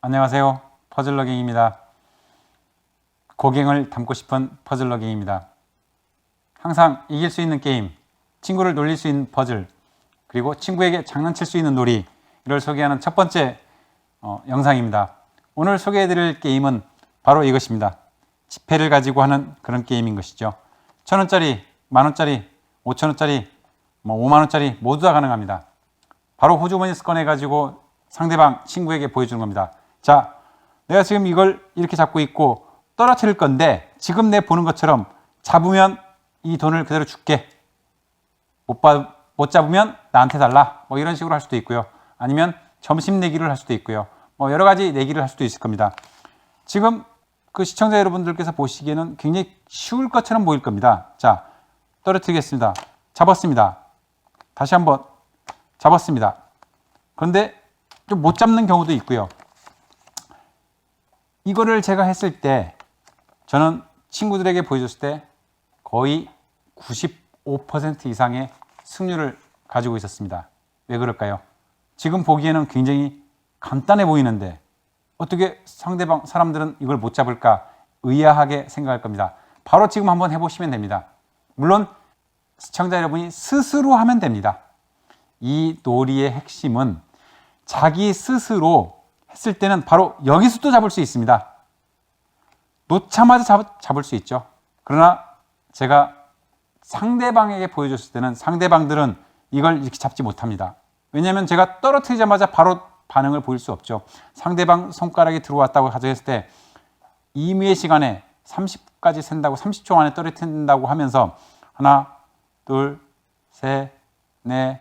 안녕하세요. 퍼즐러갱입니다. 고갱을 담고 싶은 퍼즐러갱입니다. 항상 이길 수 있는 게임, 친구를 놀릴 수 있는 퍼즐, 그리고 친구에게 장난칠 수 있는 놀이, 이를 소개하는 첫 번째 어, 영상입니다. 오늘 소개해드릴 게임은 바로 이것입니다. 지폐를 가지고 하는 그런 게임인 것이죠. 천 원짜리, 만 원짜리, 오천 원짜리, 뭐 오만 원짜리 모두 다 가능합니다. 바로 호주머니에서 꺼내가지고 상대방 친구에게 보여주는 겁니다. 자, 내가 지금 이걸 이렇게 잡고 있고 떨어뜨릴 건데 지금 내 보는 것처럼 잡으면 이 돈을 그대로 줄게. 못, 봐, 못 잡으면 나한테 달라. 뭐 이런 식으로 할 수도 있고요. 아니면 점심 내기를 할 수도 있고요. 뭐 여러 가지 내기를 할 수도 있을 겁니다. 지금 그 시청자 여러분들께서 보시기에는 굉장히 쉬울 것처럼 보일 겁니다. 자, 떨어뜨리겠습니다. 잡았습니다. 다시 한번 잡았습니다. 그런데 좀 못 잡는 경우도 있고요. 이거를 제가 했을 때 저는 친구들에게 보여줬을 때 거의 95% 이상의 승률을 가지고 있었습니다. 왜 그럴까요? 지금 보기에는 굉장히 간단해 보이는데 어떻게 상대방 사람들은 이걸 못 잡을까 의아하게 생각할 겁니다. 바로 지금 한번 해보시면 됩니다. 물론 시청자 여러분이 스스로 하면 됩니다. 이 놀이의 핵심은 자기 스스로 했을 때는 바로 여기서도 잡을 수 있습니다. 놓자마자 잡, 잡을 수 있죠. 그러나 제가 상대방에게 보여줬을 때는 상대방들은 이걸 이렇게 잡지 못합니다. 왜냐하면 제가 떨어뜨리자마자 바로 반응을 보일 수 없죠. 상대방 손가락이 들어왔다고 가정했을 때 임의의 시간에 30까지 센다고 30초 안에 떨어뜨린다고 하면서 하나, 둘, 셋, 넷,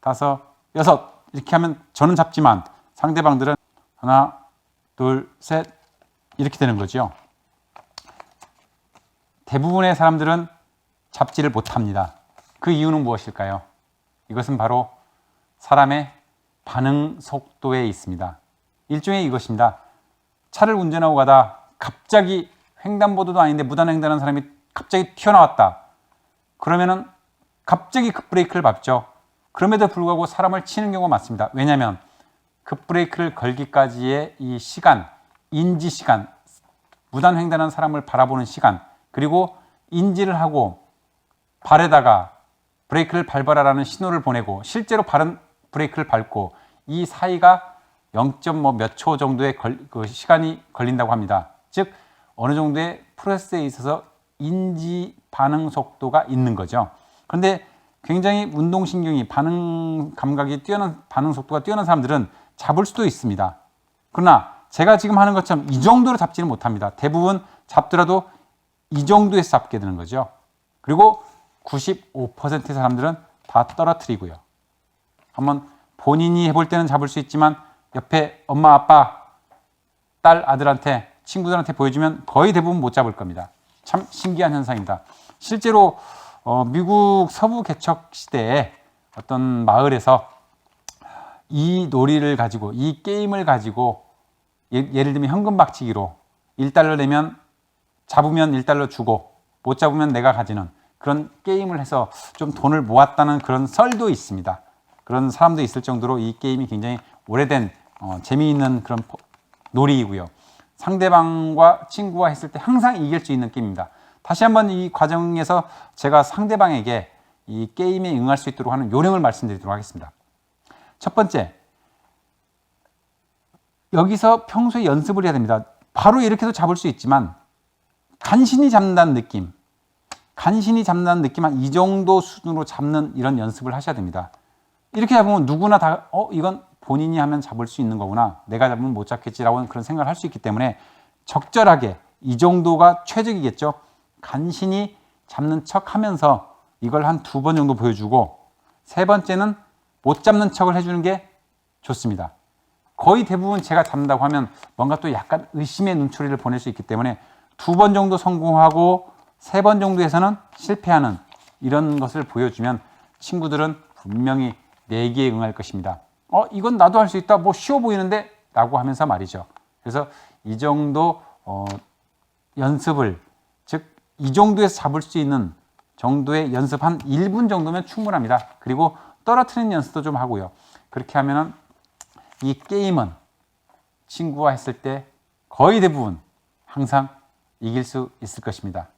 다섯, 여섯 이렇게 하면 저는 잡지만 상대방들은 하나, 둘, 셋 이렇게 되는 거죠. 대부분의 사람들은 잡지를 못합니다. 그 이유는 무엇일까요? 이것은 바로 사람의 반응 속도에 있습니다. 일종의 이것입니다. 차를 운전하고 가다 갑자기 횡단보도도 아닌데 무단횡단하는 사람이 갑자기 튀어나왔다. 그러면은 갑자기 급브레이크를 밟죠. 그럼에도 불구하고 사람을 치는 경우가 많습니다. 왜냐하면 급브레이크를 걸기까지의 이 시간, 인지 시간, 무단 횡단하는 사람을 바라보는 시간, 그리고 인지를 하고 발에다가 브레이크를 밟아라라는 신호를 보내고 실제로 발은 브레이크를 밟고 이 사이가 0.몇 초 정도의 걸, 그 시간이 걸린다고 합니다. 즉 어느 정도의 프로세스에 있어서 인지 반응 속도가 있는 거죠. 그런데 굉장히 운동신경이 반응 감각이 뛰어난 반응 속도가 뛰어난 사람들은 잡을 수도 있습니다. 그러나 제가 지금 하는 것처럼 이 정도로 잡지는 못합니다. 대부분 잡더라도 이 정도에서 잡게 되는 거죠. 그리고 95%의 사람들은 다 떨어뜨리고요. 한번 본인이 해볼 때는 잡을 수 있지만 옆에 엄마, 아빠, 딸, 아들한테 친구들한테 보여주면 거의 대부분 못 잡을 겁니다. 참 신기한 현상입니다. 실제로 어, 미국 서부 개척 시대에 어떤 마을에서 이 놀이를 가지고 이 게임을 가지고 예, 예를 들면 현금 박치기로 1달러 내면 잡으면 1달러 주고 못 잡으면 내가 가지는 그런 게임을 해서 좀 돈을 모았다는 그런 썰도 있습니다. 그런 사람도 있을 정도로 이 게임이 굉장히 오래된 어, 재미있는 그런 놀이이고요. 상대방과 친구와 했을 때 항상 이길 수 있는 게임입니다. 다시 한번 이 과정에서 제가 상대방에게 이 게임에 응할 수 있도록 하는 요령을 말씀드리도록 하겠습니다. 첫 번째, 여기서 평소에 연습을 해야 됩니다. 바로 이렇게도 잡을 수 있지만 간신히 잡는다는 느낌, 간신히 잡는다는 느낌 한 이 정도 수준으로 잡는 이런 연습을 하셔야 됩니다. 이렇게 잡으면 누구나 다, 어, 이건 본인이 하면 잡을 수 있는 거구나. 내가 잡으면 못 잡겠지라고 그런 생각을 할 수 있기 때문에 적절하게 이 정도가 최적이겠죠. 간신히 잡는 척 하면서 이걸 한 두 번 정도 보여주고 세 번째는 못 잡는 척을 해주는 게 좋습니다. 거의 대부분 제가 잡는다고 하면 뭔가 또 약간 의심의 눈초리를 보낼 수 있기 때문에 두 번 정도 성공하고 세 번 정도에서는 실패하는 이런 것을 보여주면 친구들은 분명히 내기에 응할 것입니다. 어, 이건 나도 할 수 있다. 뭐 쉬워 보이는데? 라고 하면서 말이죠. 그래서 이 정도 어, 연습을, 즉, 이 정도에서 잡을 수 있는 정도의 연습 한 1분 정도면 충분합니다. 그리고 떨어뜨리는 연습도 좀 하고요. 그렇게 하면은 이 게임은 친구와 했을 때 거의 대부분 항상 이길 수 있을 것입니다.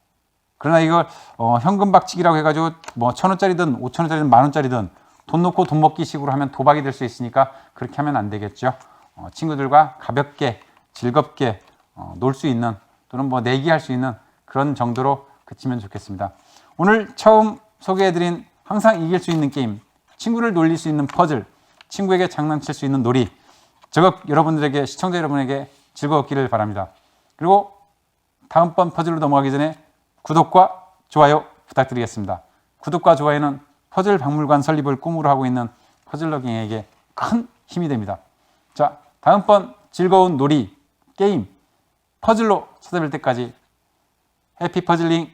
그러나 이걸 어, 현금 박치기라고 해가지고 뭐 천 원짜리든 오천 원짜리든 만 원짜리든 돈 놓고 돈 먹기 식으로 하면 도박이 될 수 있으니까 그렇게 하면 안 되겠죠. 어, 친구들과 가볍게 즐겁게 어, 놀 수 있는 또는 뭐 내기할 수 있는 그런 정도로 그치면 좋겠습니다. 오늘 처음 소개해드린 항상 이길 수 있는 게임, 친구를 놀릴 수 있는 퍼즐, 친구에게 장난칠 수 있는 놀이, 저거 여러분들에게 시청자 여러분에게 즐거웠기를 바랍니다. 그리고 다음번 퍼즐로 넘어가기 전에 구독과 좋아요 부탁드리겠습니다. 구독과 좋아요는 퍼즐 박물관 설립을 꿈으로 하고 있는 퍼즐러깅에게 큰 힘이 됩니다. 자, 다음번 즐거운 놀이, 게임, 퍼즐로 찾아뵐 때까지 해피 퍼즐링